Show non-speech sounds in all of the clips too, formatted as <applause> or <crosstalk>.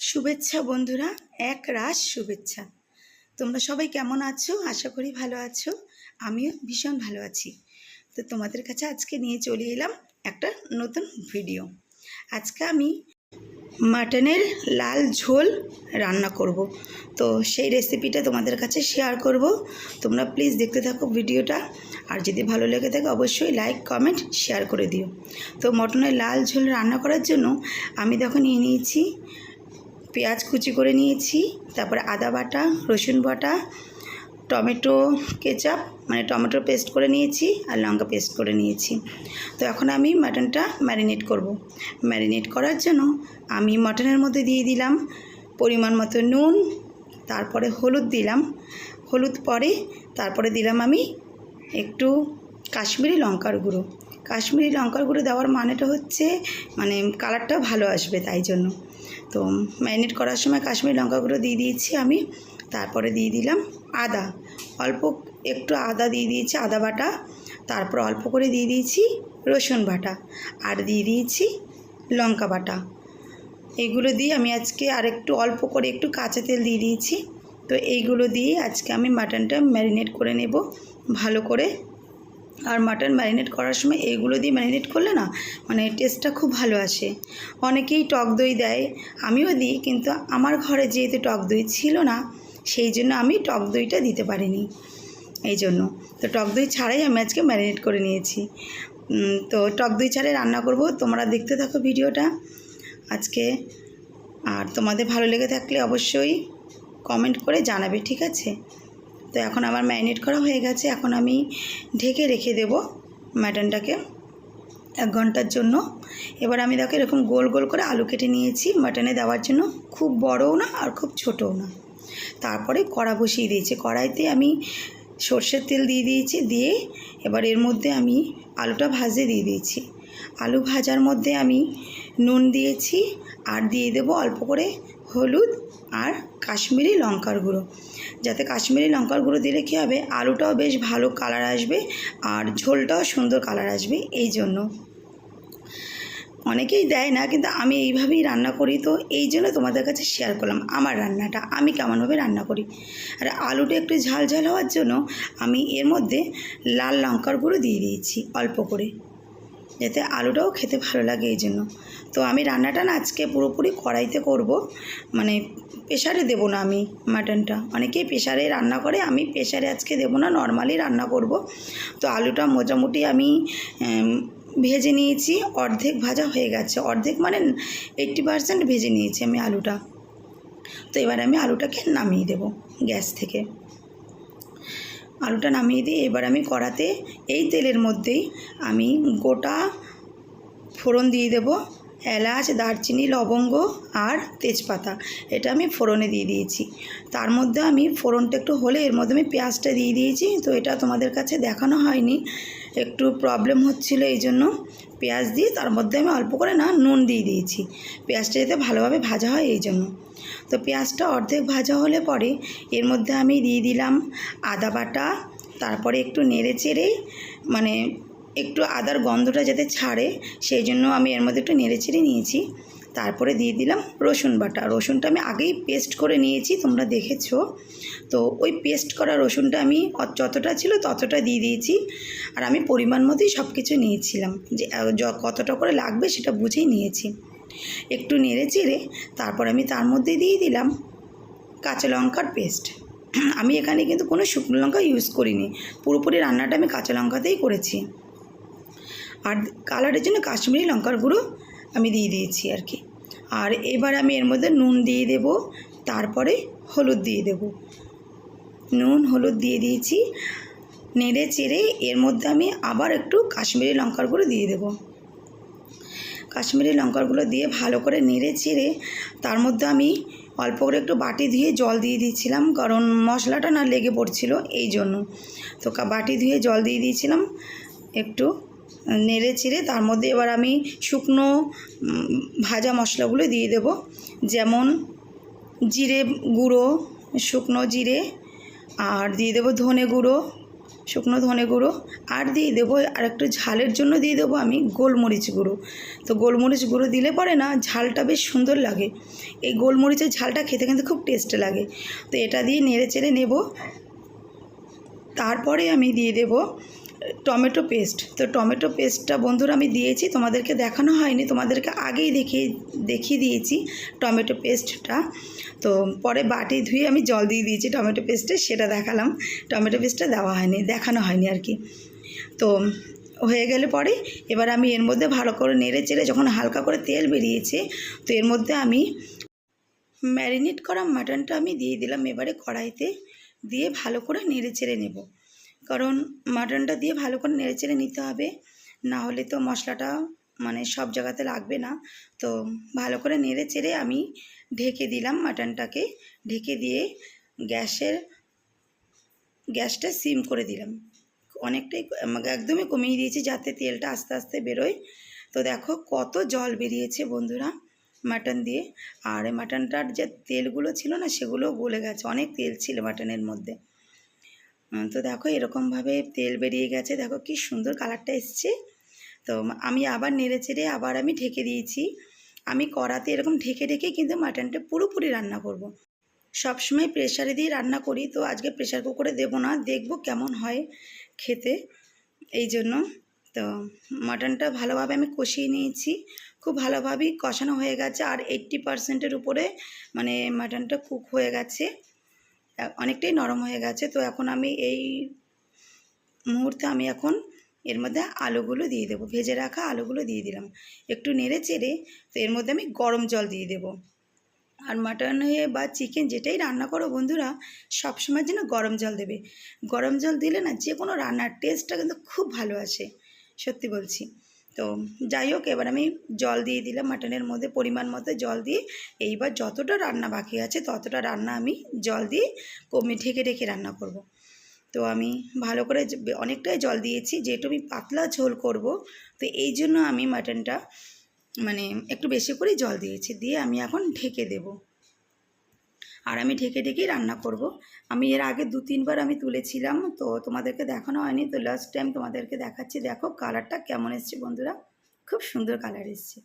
শুভেচ্ছা বন্ধুরা, এক রাস শুভেচ্ছা। তোমরা সবাই কেমন আছো? আশা করি ভালো আছো। আমিও ভীষণ ভালো আছি। তো তোমাদের কাছে আজকে নিয়ে চলে এলাম একটা নতুন ভিডিও আজকে আমি মাটনের লাল ঝোল রান্না করব। তো সেই রেসিপিটা তোমাদের কাছে শেয়ার করব। তোমরা প্লিজ দেখতে থাকো ভিডিওটা আর যদি ভালো লেগে থাকে, অবশ্যই লাইক কমেন্ট শেয়ার করে দিও। তো মটনের লাল ঝোল রান্না করার জন্য আমি তখন নিয়ে নিয়েছি পেঁয়াজ কুচি করে নিয়েছি, তারপরে আদা বাটা, রসুন বাটা টমেটো, কেচাপ মানে টমেটো পেস্ট করে নিয়েছি আর লঙ্কা পেস্ট করে নিয়েছি। তো এখন আমি মাটনটা ম্যারিনেট করব। ম্যারিনেট করার জন্য আমি মাটনের মধ্যে দিয়ে দিলাম পরিমাণ মতো নুন, তারপরে হলুদ দিলাম। হলুদ পরে তারপরে দিলাম আমি একটু কাশ্মীরি লঙ্কার গুঁড়ো। কাশ্মীরি লঙ্কার গুঁড়ো দেওয়ার মানেটা হচ্ছে মানে কালারটা ভালো আসবে তাই জন্য। তো ম্যারিনেট করার সময় কাশ্মীরি লঙ্কা গুঁড়ো দিয়ে দিয়েছি আমি, তারপরে দিয়ে দিলাম আদা। অল্প একটু আদা দিয়ে দিয়েছি, আদা বাটা। তারপর অল্প করে দিয়ে দিয়েছি রসুন বাটা আর দিয়ে দিয়েছি লঙ্কা বাটা। এগুলো দিয়ে আমি আজকে আর একটু অল্প করে একটু কাঁচা তেল দিয়ে দিয়েছি। তো এইগুলো দিয়ে আজকে আমি মাটনটা ম্যারিনেট করে নেব ভালো করে। আর মাটন ম্যারিনেট করার সময় এইগুলো দিয়ে ম্যারিনেট করলে না মানে টেস্টটা খুব ভালো আসে। অনেকেই টক দই দেয়, আমিও দিই কিন্তু আমার ঘরে যেহেতু টক দই ছিল না সেই জন্য আমি টক দইটা দিতে পারিনি এই জন্য। তো টক দই ছাড়াই আমি আজকে ম্যারিনেট করে নিয়েছি। তো টক দই ছাড়াই রান্না করব। তোমরা দেখতে থাকো ভিডিওটা আজকে। আর তোমাদের ভালো লেগে থাকলে অবশ্যই কমেন্ট করে জানাবে, ঠিক আছে? তো এখন আমার ম্যারিনেট করা হয়ে গেছে। এখন আমি ঢেকে রেখে দেব মাটনটাকে এক ঘণ্টার জন্য। এবার আমি দেখো এরকম গোল গোল করে আলু কেটে নিয়েছি। মাটনে দেওয়ার জন্য খুব বড়ও না আর খুব ছোটও না। তারপরে কড়া বসিয়ে দিয়েছি। কড়াইতে আমি সর্ষের তেল দিয়ে দিয়েছি, দিয়ে এবার এর মধ্যে আমি আলুটা ভাজে দিয়ে দিয়েছি। আলু ভাজার মধ্যে আমি নুন দিয়েছি আর দিয়ে দেবো অল্প করে হলুদ আর কাশ্মীরি লঙ্কার গুঁড়ো। যাতে কাশ্মীরি লঙ্কার গুঁড়ো দিলে কী হবে? আলুটাও বেশ ভালো কালার আসবে আর ঝোলটাও সুন্দর কালার আসবে, এই জন্য। অনেকেই দেয় না, কিন্তু আমি এইভাবেই রান্না করি, তো এই জন্য তোমাদের কাছে শেয়ার করলাম আমার রান্নাটা, আমি কেমনভাবে রান্না করি। আর আলুটা একটু ঝাল ঝাল হওয়ার জন্য আমি এর মধ্যে লাল লঙ্কার গুঁড়ো দিয়ে দিয়েছি, অল্প করে, যাতে আলুটাও খেতে ভালো লাগে এই জন্য। তো আমি রান্নাটা না আজকে পুরোপুরি কড়াইতে করব মানে প্রেশারে দেবো না আমি মাটনটা অনেকেই প্রেশারে রান্না করে, আমি প্রেশারে আজকে দেবো না নর্মালি রান্না করব। তো আলুটা মোটামুটি আমি ভেজে নিয়েছি, অর্ধেক ভাজা হয়ে গেছে। অর্ধেক মানে এইট্টি পারসেন্ট ভেজে নিয়েছি আমি আলুটা। তো এবার আমি আলুটাকে নামিয়ে দেব গ্যাস থেকে। আলুটা নামিয়ে দিয়ে এবার আমি কড়াতে এই তেলের মধ্যেই আমি গোটা ফোড়ন দিয়ে দেব। এলাচ, দারচিনি, লবঙ্গ আর তেজপাতা। এটা আমি ফোড়নে দিয়ে দিয়েছি। তার মধ্যে আমি ফোড়নটা একটু হলে এর মধ্যে আমি পেঁয়াজটা দিয়ে দিয়েছি। তো এটা তোমাদের কাছে দেখানো হয়নি। একটু প্রবলেম হচ্ছিল এই জন্য পেঁয়াজ দিয়ে তার মধ্যে আমি অল্প করে না, নুন দিয়ে দিয়েছি। পেঁয়াজটা যাতে ভালোভাবে ভাজা হয় এই জন্য। তো পেঁয়াজটা অর্ধেক ভাজা হলে পরে এর মধ্যে আমি দিয়ে দিলাম আদা বাটা, তারপরে একটু নেড়ে চেড়ে মানে একটু আদার গন্ধটা যাতে ছাড়ে, সেই জন্য আমি এর মধ্যে একটু নেড়ে চেড়ে নিয়েছি। তারপরে দিয়ে দিলাম রসুন বাটা। রসুনটা আমি আগেই পেস্ট করে নিয়েছি, তোমরা দেখেছ। তো ওই পেস্ট করা রসুনটা আমি যতটা ছিল ততটা দিয়ে দিয়েছি। আর আমি পরিমাণ মতোই সব কিছু নিয়েছিলাম। যে কতটা করে লাগবে সেটা বুঝেই নিয়েছি। একটু নেড়ে চেড়ে তারপর আমি তার মধ্যে দিয়ে দিলাম কাঁচা লঙ্কার পেস্ট <clears throat> আমি এখানে কিন্তু কোনো শুকনো লঙ্কা ইউজ করিনি। পুরোপুরি রান্নাটা আমি কাঁচা লঙ্কাতেই করেছি। আর কালারের জন্য কাশ্মীরি লঙ্কার গুঁড়ো আমি দিয়ে দিয়েছি আর কি। আর এবার আমি এর মধ্যে নুন দিয়ে দেব, তারপরে হলুদ দিয়ে দেব। নুন, হলুদ দিয়ে দিয়েছি। নেড়ে চেড়ে এর মধ্যে আমি আবার একটু কাশ্মীরি লঙ্কার গুঁড়ো দিয়ে দেবো। কাশ্মীরি লঙ্কাগুলো দিয়ে ভালো করে নেড়ে চেড়ে তার মধ্যে আমি অল্প করে একটু বাটি ধুয়ে জল দিয়ে দিয়েছিলাম, কারণ মশলাটা না লেগে পড়ছিল, এই জন্য। তো বাটি ধুয়ে জল দিয়ে দিয়েছিলাম, একটু নেড়ে চেড়ে তার মধ্যে এবার আমি শুকনো ভাজা মশলাগুলো দিয়ে দেব। যেমন জিরে গুঁড়ো, শুকনো জিরে, আর দিয়ে দেবো ধনে গুঁড়ো, শুকনো ধনে গুঁড়ো, আর দিয়ে দেবো আর একটু ঝালের জন্য দিয়ে দেবো আমি গোলমরিচ গুঁড়ো। তো গোলমরিচ গুঁড়ো দিলে পরে না ঝালটা বেশ সুন্দর লাগে। এই গোলমরিচের ঝালটা খেতে কিন্তু খুব টেস্ট লাগে। তো এটা দিয়ে নেড়ে চেড়ে নেব। তারপরে আমি দিয়ে দেব টমেটো পেস্ট। তো টমেটো পেস্টটা বন্ধুরা আমি দিয়েছি, তোমাদেরকে দেখানো হয়নি, তোমাদেরকে আগেই দেখিয়ে দেখিয়ে দিয়েছি টমেটো পেস্টটা। তো পরে বাটি ধুয়ে আমি জল দিয়ে দিয়েছি টমেটো পেস্টে, সেটা দেখালাম। টমেটো পেস্টটা দেওয়া হয়নি, দেখানো হয়নি আর কি। তো হয়ে গেলে পরে এবার আমি এর মধ্যে ভালো করে নেড়ে চেড়ে যখন হালকা করে তেল বেরিয়েছে, তো এর মধ্যে আমি ম্যারিনেট করা মাটনটা আমি দিয়ে দিলাম এবারে কড়াইতে, দিয়ে ভালো করে নেড়ে চেড়ে নেব। কারণ মাটনটা দিয়ে ভালো করে নেড়ে চেড়ে নিতে হবে। না হলে তো মশলাটা মানে সব জায়গাতে লাগবে না। তো ভালো করে নেড়ে চেড়ে আমি ঢেকে দিলাম মাটনটাকে। ঢেকে দিয়ে গ্যাসের, গ্যাসটা সিম করে দিলাম। অনেকটাই একদমই কমিয়ে দিয়েছি যাতে তেলটা আস্তে আস্তে বেরোয়। তো দেখো কত জল বেরিয়েছে বন্ধুরা মাটন দিয়ে। আর মাটনটার যে তেলগুলো ছিল না সেগুলো গলে গেছে। অনেক তেল ছিল মাটনের মধ্যে। তো দেখো এরকমভাবে তেল বেরিয়ে গেছে। দেখো কি সুন্দর কালারটা এসছে। তো আমি আবার নেড়ে চেড়ে আবার আমি ঢেকে দিয়েছি। আমি কড়াতে এরকম ঢেকে ঢেকে কিন্তু মাটনটা পুরোপুরি রান্না করব। সবসময় প্রেশারে দিয়ে রান্না করি, তো আজকে প্রেশার কুকারে দেবো না। দেখব কেমন হয় খেতে। এই জন্য তো মাটনটা ভালোভাবে আমি কষিয়ে নিয়েছি। খুব ভালোভাবেই কষানো হয়ে গেছে। আর এইট্টি পারসেন্টের উপরে মানে মাটনটা কুক হয়ে গেছে। অনেকটাই নরম হয়ে গেছে। তো এখন আমি এই মুহূর্তে আমি এখন এর মধ্যে আলুগুলো দিয়ে দেবো। ভেজে রাখা আলুগুলো দিয়ে দিলাম। একটু নেড়ে চেড়ে তো এর মধ্যে আমি গরম জল দিয়ে দেবো। আর মাটনে বা চিকেন যেটাই রান্না করো বন্ধুরা, সবসময় যেন গরম জল দেবে। গরম জল দিলে না যে কোনো রান্নার টেস্টটা কিন্তু খুব ভালো আসে। সত্যি বলছি। তো যাই হোক, এবার আমি জল দিয়ে দিলাম মাটনের মধ্যে, পরিমাণ মতো জল দিয়ে এইবার যতটা রান্না বাকি আছে, ততটা রান্না আমি জল দিয়ে কমে ঢেকে ঢেকে রান্না করব। তো আমি ভালো করে অনেকটাই জল দিয়েছি, যেহেতু আমি পাতলা ঝোল করব, তো এই জন্য আমি মাটনটা মানে একটু বেশি করেই জল দিয়েছি, দিয়ে আমি এখন ঢেকে দেব আর আমি ঢেকে ঢেকেই রান্না করব। আমি এর আগে দু তিনবার আমি তুলেছিলাম, তো তোমাদেরকে দেখানো হয়নি, তো লাস্ট টাইম তোমাদেরকে দেখাচ্ছি। দেখো কালারটা কেমন এসছে বন্ধুরা, খুব সুন্দর কালার এসছে।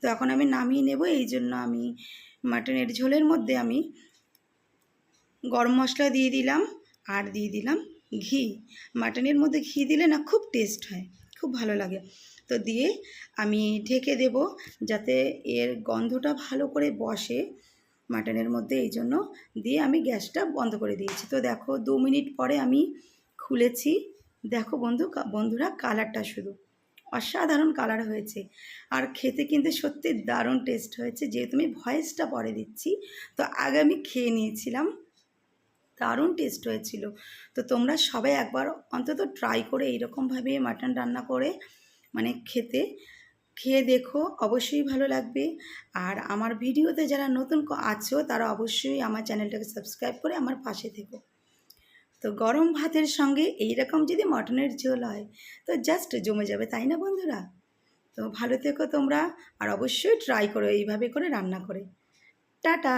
তো এখন আমি নামিয়ে নেব, এই জন্য আমি মাটনের ঝোলের মধ্যে আমি গরম মশলা দিয়ে দিলাম আর দিয়ে দিলাম ঘি। মাটনের মধ্যে ঘি দিলে না খুব টেস্ট হয়, খুব ভালো লাগে। তো দিয়ে আমি ঢেকে দেব যাতে এর গন্ধটা ভালো করে বসে। মাটনের মধ্যে এই জন্য দিয়ে আমি গ্যাসটা বন্ধ করে দিয়েছি। তো দেখো দু মিনিট পরে আমি খুলেছি। দেখো বন্ধু বন্ধুরা কালারটা শুধু অসাধারণ কালার হয়েছে। আর খেতে কিন্তু সত্যি দারুণ টেস্ট হয়েছে। যেহেতু আমি ভয়েসটা পরে দিচ্ছি, তো আগে আমি খেয়ে নিয়েছিলাম। দারুণ টেস্ট হয়েছিল। তো তোমরা সবাই একবার অন্তত ট্রাই করে এইরকমভাবে মাটন রান্না করে মানে খেতে। খেয়ে দেখো, অবশ্যই ভালো লাগবে। আর আমার ভিডিওতে যারা নতুন আছো, তারা অবশ্যই আমার চ্যানেলটাকে সাবস্ক্রাইব করে আমার পাশে থেকো। তো গরম ভাতের সঙ্গে এই রকম যদি মটনের ঝোল হয়, তো জাস্ট জমে যাবে, তাই না বন্ধুরা? তো ভালো থেকো তোমরা, আর অবশ্যই ট্রাই করো, এইভাবে করে রান্না করে। টাটা!